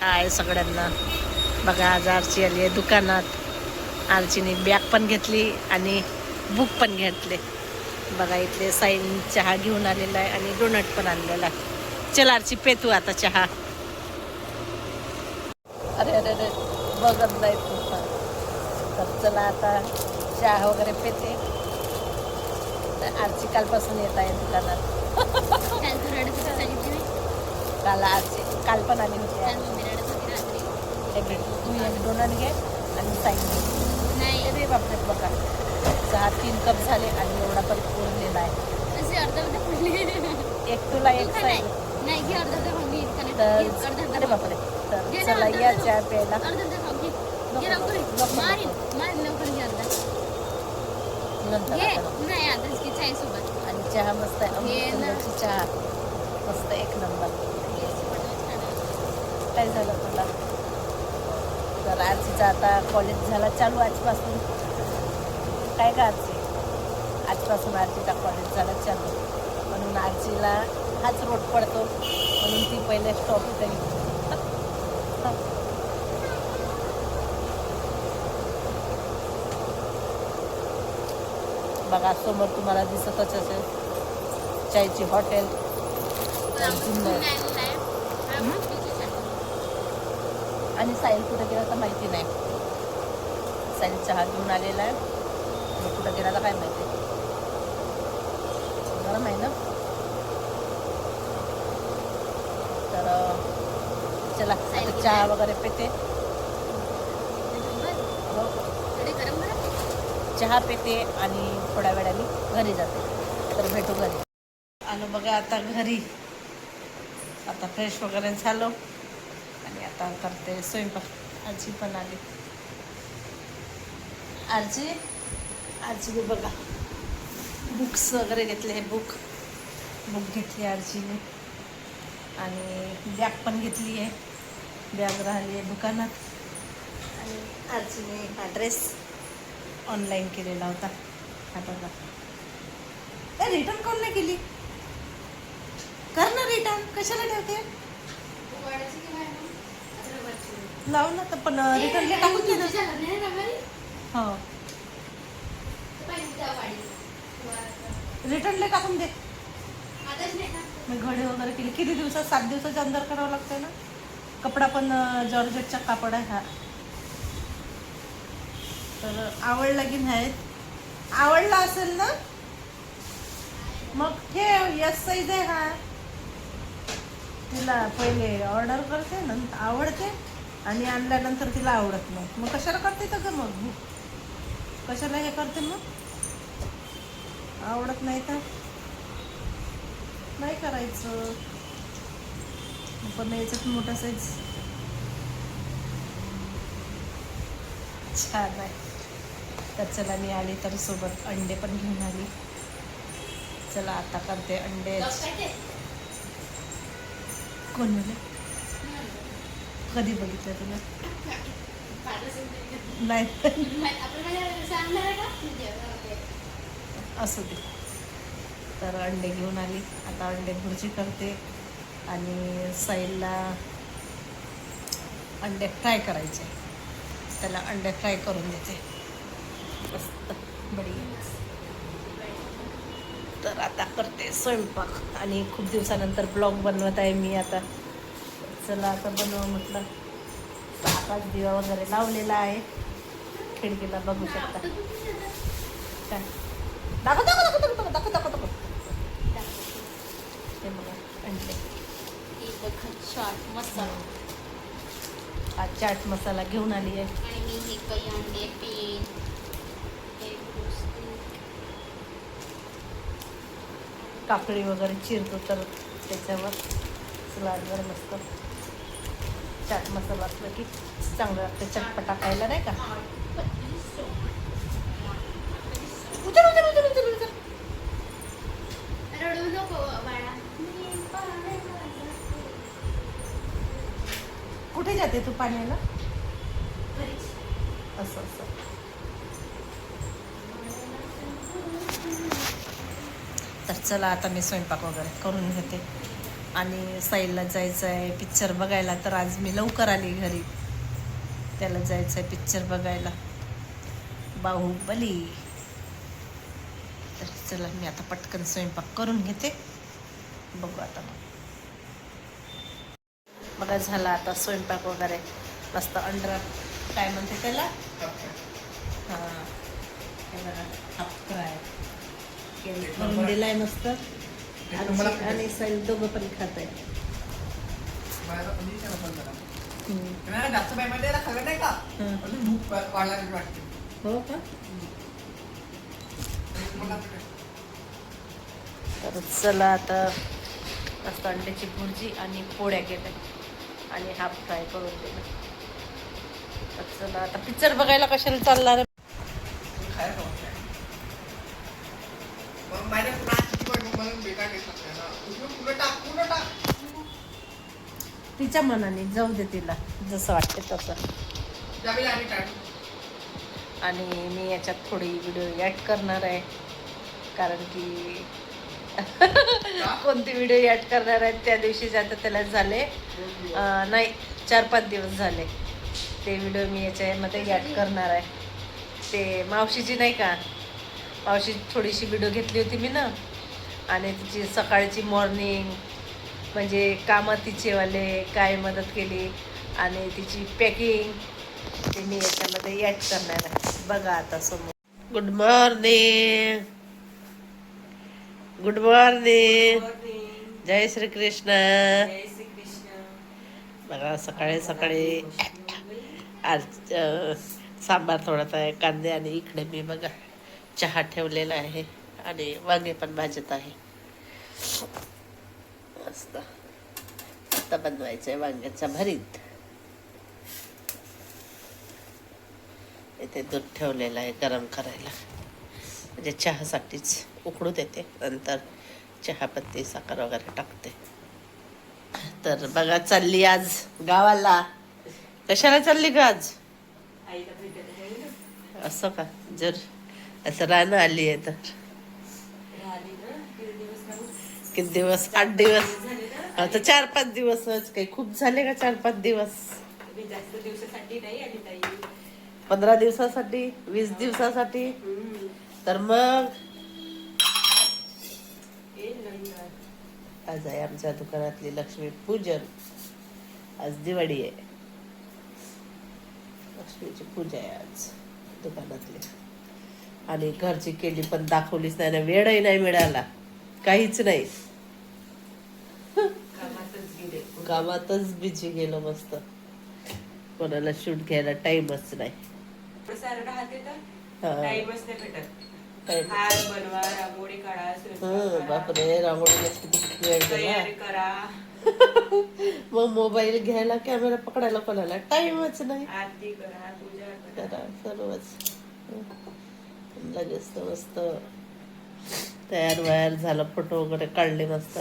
काय सगळ्यांना. बघा आज आरची आली आहे दुकानात. आरचीने बॅग पण घेतली आणि बुक पण घेतले. बघा इथले साईन चहा घेऊन आलेला आहे आणि डोनट पण आणलेला आहे. चल आरची पेतू आता चहा. अरे अरे अरे बघत नाही तू तर चला आता चहा वगैरे पेते. तर आरची कालपासून येत आहे दुकानात. काल काल पण आली होती. घे तू एक डोनट घे आणि साईन घे. नाही. अरे बापरे बघा. चहा तीन कप झाले आणि एवढा पण उरलेला आहे. एक तुला एक नाही. साईड. तर अरे. बापरे. तर चला या चहा. प्यायला. नंतर आणि चहा मस्त आहे. चहा. मस्त एक नंबर. काय झालं तुला तर आजचा आता कॉलेज झाला चालू आजपासून. काय का आजची? आजपासून आरतीचा कॉलेज झाला चालू. म्हणून आरतीला हाच रोड पडतो. म्हणून ती पहिले स्टॉप होते बघा समोर तुम्हाला दिसतच असेल. चायची हॉटेल आम्ही नाही. नाही आणलं आहे. हा, हम्म? मस्तीची चहा. आणि साहिल कुठं गेला तर माहिती नाही. साहिल चहा घेऊन आलेला आहे. आणि कुठं गेला तर काय माहिती? गरम आहे ना? तर चला चहा वगैरे पेते. हो. चहा पेते आणि थोड्या वेळाने घरी जाते. तर भेटू घरी. आलो बघा आता घरी. आता फ्रेश वगैरे झालो. आणि आता करते स्वयंपाक. आजी पण आली. आजी? आजी बघा. बुक्स वगैरे घेतले हे बुक बुक घेतली आजीने. आणि बॅग पण घेतली आहे. बॅग राहिली आहे दुकानात. आणि आजीने हा ड्रेस ऑनलाईन केलेला होता. हा बघा. रिटर्न कोण नाही केली? कर ना रिटर्न कशाला ठेवते उघडायची की बाहेर मग? आता रबरची. लाव ना तर पण रिटर्न टाकून दे ना? हो. रिटर्नला टाकून दे. मी घडी वगैरे केली. किती दिवसात? सात दिवसाच्या अंदर करावं लागतंय ना? कपडा पण जॉर्जेटचा कापड आहे हा. तर आवडला की नाही? आवडला असेल ना? मग ठेव यस साईज आहे हा. तिला पहिले ऑर्डर करते नंतर आवडते. आणि आणल्यानंतर तिला आवडत नाही. मग कशाला करते तर ग मग? कशाला हे करते मग? आवडत नाही तर? नाही करायचं. पण याच्यात मोठा साईज छान आहे. तर चला मी आली तर सोबत अंडे पण घेऊन आली. चला आता करते अंडे? कोण कधी बघितलं तुला? नाही. असू दे. तर अंडे घेऊन आली. आता अंडे भुर्जी करते. आणि साईलला अंडे फ्राय करायचे. त्याला अंडे फ्राय करून देते. मस्त. बढिया. तर आता करते स्वयंपाक. आणि खूप दिवसानंतर ब्लॉग बनवत आहे मी आता. चला आता बनव म्हटलं. आकाश दिवा वगैरे लावलेला आहे. खिडकीला बघू शकता. काय? दाखव दाखव दाखव दाखव दाखव दाखव दाखव बघा अंडे. बघा, चाट मसाला. हा चाट मसाला घेऊन आली आहे. आणि मी हे काही अंडे पेन गोष्टी. काकडी वगैरे चिरतो तर त्याच्यावर. सलाडवर मस्त. चाट मसाला असला की चांगलं लागतं चटपटा खायला नाही का? कुठे जाते तू पाण्याला. असं असं. तर चला आता मी स्वयंपाक वगैरे करून घेते. आणि साईलला जायचं आहे पिक्चर बघायला तर आज मी लवकर आली घरी. त्याला जायचं आहे पिक्चर बघायला बाहुबली तर चला मी आता पटकन स्वयंपाक करून घेते. बघू आता मग. बघा झाला आता स्वयंपाक वगैरे. मस्त अंडर काय म्हणते त्याला? हां. Half fry. करून दिलाय मस्त. आजी आणि साईल दोघं पण खात आहे जास्त नाही का? हं. अजून भूक वाढायला वाटते हो का? तर चला आता मस्त अंड्याची भुर्जी आणि पोळ्या केल्या आणि हाफ फ्राय करून दिलं. तर चला आता पिक्चर बघायला कशाला चालणार खायला तिच्या मनाने जाऊ दे तिला जसं वाटते तसं. आणि मी याच्यात थोडी व्हिडिओ ॲड करणार आहे. कारण की कोणती व्हिडिओ ॲड करणार आहे त्या दिवशी आता त्याला झाले नाही चार पाच दिवस झाले. ते व्हिडिओ मी याच्यामध्ये ॲड करणार आहे. ते मावशीची नाही का? मावशी थोडीशी व्हिडिओ घेतली होती मी ना. आणि तिची सकाळची मॉर्निंग म्हणजे कामं तिचेवाले काय मदत केली आणि तिची पॅकिंग ते मी याच्यामध्ये ॲड करणार आहे. बघा आता समोर. गुड मॉर्निंग गुड मॉर्निंग जय श्री कृष्ण बघा सकाळी सकाळी आज सांबार थोडासा आहे कांदे आणि इकडे मी बघा चहा ठेवलेला आहे आणि वांगे पण भाजत आहे. मस्त आता बनवायचं आहे वांग्याचा भरीत. इथे दूध ठेवलेलं आहे गरम करायला. म्हणजे चहासाठीच उकळू देते नंतर चहापत्ती साखर वगैरे टाकते. तर बघा चालली आज गावाला. कशाला चालली का आज? असं का? जर असं रानं आली आहे तर. किती दिवस आठ दिवस. आता चार पाच दिवसच. काही खूप झाले का चार पाच दिवस पंधरा दिवसासाठी? वीस दिवसासाठी? तर मग? आज आहे आमच्या दुकानातली लक्ष्मी पूजन. आज दिवाळी आहे. लक्ष्मीची पूजा आहे आज दुकानातली. आणि घरची केली पण दाखवलीच नाही ना वेळही नाही मिळाला. काहीच नाही कामातच गेले कामातच बिझी गेलो मस्त. कोणाला शूट घ्यायला टाइमच नाही. बापरे किती वेळ गेला मग मोबाईल घ्यायला कॅमेरा पकडायला कोणाला टाइमच नाही. करा पूजा करा. करा सर्वच. लगेच मस्त. तयार वयार झालं फोटो वगैरे काढले मस्त.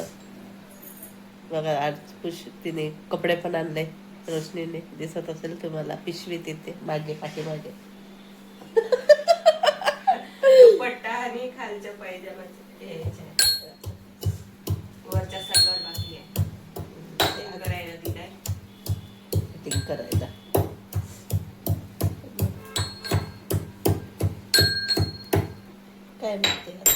बघा आज पुष तिने कपडे पण आणले रोशनीने. दिसत असेल तुम्हाला पिशवी तिथे मागे पाठीमागे पट्टा आणि खालच्या. वरच्या सगळं बाकी आहे. ते करायला दिलाय. फिटिंग करायला. काय म्हणते आता?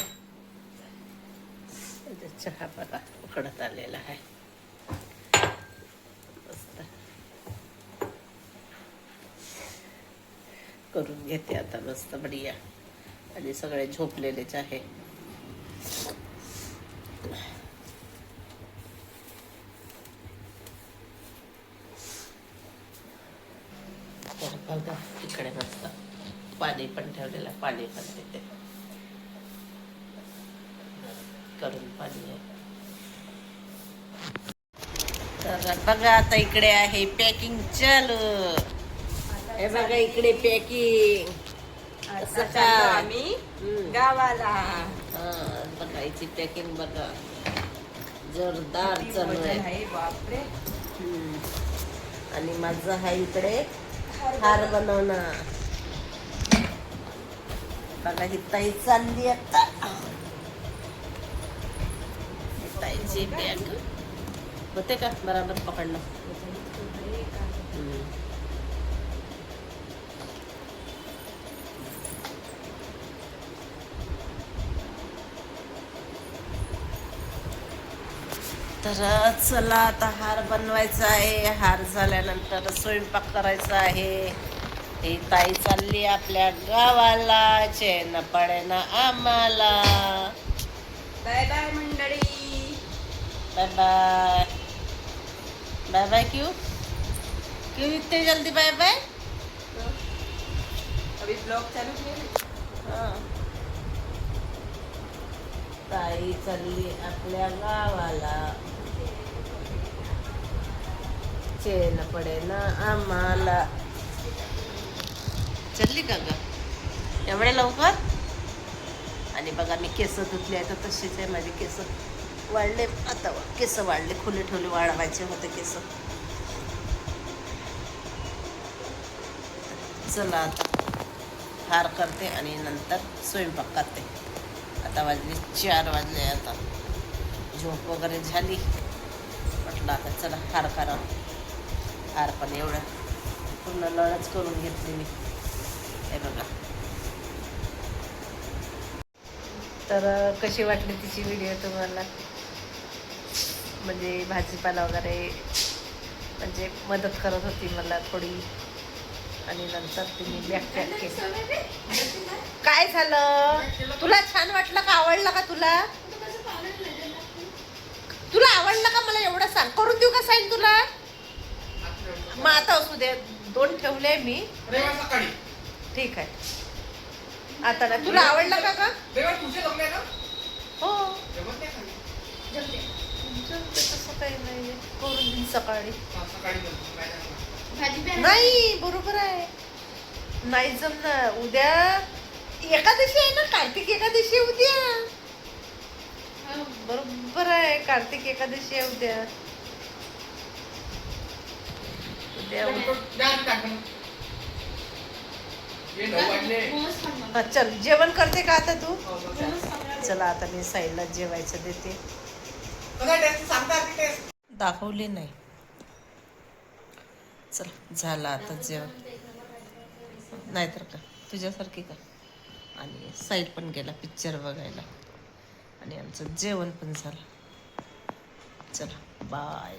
इथे चहा बघा उकडत आलेला आहे. करून घेते आता मस्त बढिया. आणि सगळे झोपलेलेच आहे. बघा इकडे मस्त पाणी पण ठेवलेलं आहे, पाणी पण देते. करून पाणी आहे. तर बघा आता इकडे आहे पॅकिंग चालू. हे बघा इकडे पॅकिंग आता चाललो आम्ही हम्म. गावाला. बघा याची पॅकिंग बघा. जोरदार किती चालू वजन आहे. आहे बापरे. हम्म. आणि माझं आहे इकडे हार बनवणं. बघा ही ताई चालली आता. ही ताईची बॅग होते का? बराबर पकडलं. हे? हम्म. तर चला आता हार बनवायचा आहे. हार झाल्यानंतर स्वयंपाक करायचा आहे. ही ताई चालली आपल्या गावाला. चेन पडेना आम्हाला. बाय बाय मंडळी. Bye bye. बाय बाय क्यों? क्यों इतने जल्दी बाय बाय? अभी ब्लॉग चालू केले हा. ताई चालली आपल्या गावाला. चेन पडे ना आम्हाला. चलली का ग? एवढे लवकर? आणि बघा मी केस धुतले आहे तर तशीच आहे माझे केस. वाढले आता केस वाढले खुले ठेवले वाढवायचे होते केस. चला आता हार करते आणि नंतर स्वयंपाक करते. आता वाजले चार वाजले आता. झोप वगैरे झाली. म्हटलं आता चला हार करा. हार पण एवढं पूर्ण लढच करून घेतली मी. हे बघा. तर कशी वाटली तिची व्हिडिओ तुम्हाला? म्हणजे भाजीपाला वगैरे म्हणजे मदत करत होती मला थोडी. आणि नंतर तिने बॅग केली. काय झालं? तुला छान वाटलं का? आवडलं का तुला? तुला आवडलं का? मला एवढं सांग. करून देऊ का साईन तुला? मग आता असू दे दोन ठेवले मी. रविवार सकाळी. ठीक आहे. आता ना तुला आवडलं का का? रविवार तुझे जमले ना? हो. जमत नाही खाली जमतं तसं काही नाही करून देईन सकाळी. हा, सकाळी जमतो. काय नाही भाजी प्या नाही बरोबर आहे. नाही जमणार. उद्या एकादशी आहे ना? कार्तिक एकादशी आहे उद्या. हो. बरोबर आहे. कार्तिक एकादशी आहे उद्या उद्या होत. द्या आधी टाकून. ये नऊ वाजले मोमोज खाऊन बघ. हा, चल जेवण करते का आता तू? चला आता मी साईडला जेवायचं देते. दाखवले दाखवली नाही. चल झालं आता जेवण. नाहीतर का? तुझ्यासारखी का? आणि साईड पण गेला पिक्चर बघायला. आणि आमचं जेवण पण झालं. चला बाय